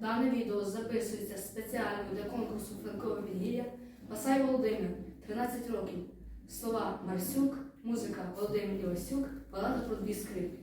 Дане відео записується спеціально для конкурсу Франкове Вілія. Пасай Володимир, 13 років. Слова Марсюк, музика Володимир Івасюк, балада про дві скрипки.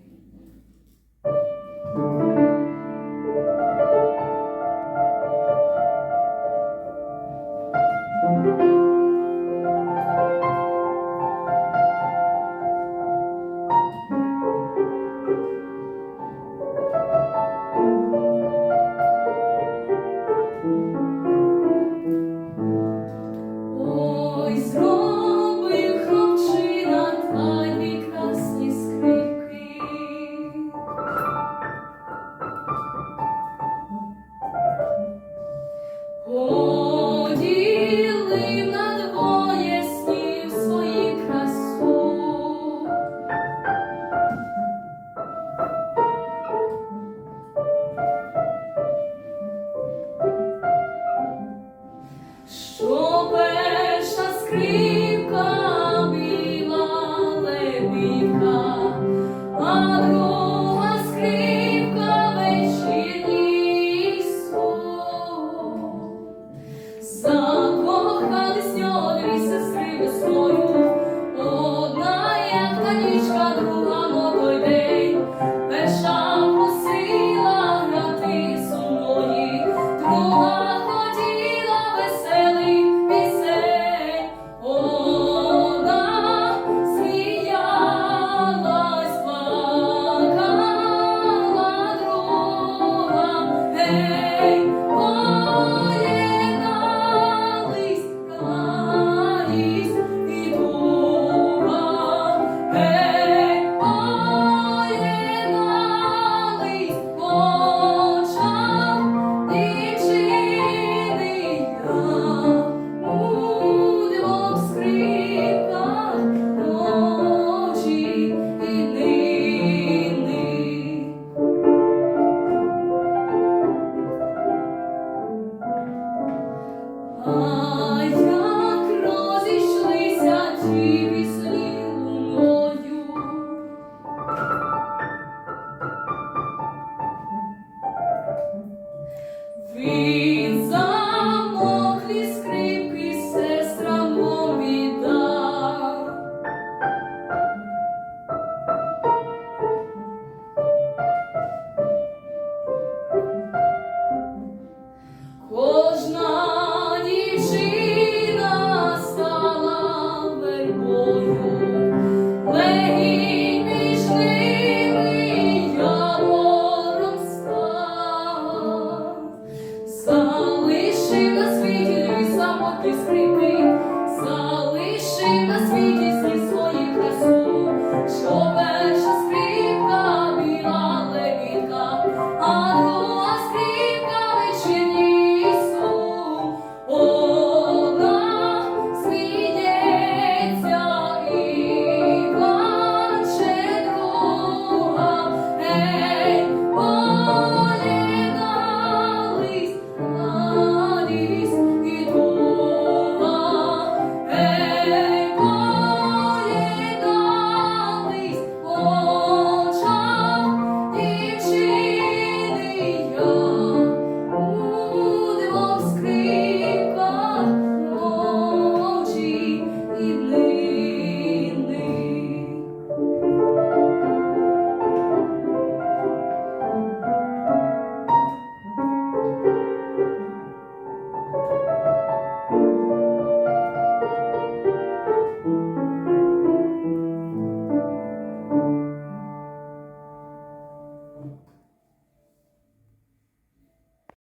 Поділи на двоє снів Oh. descrito.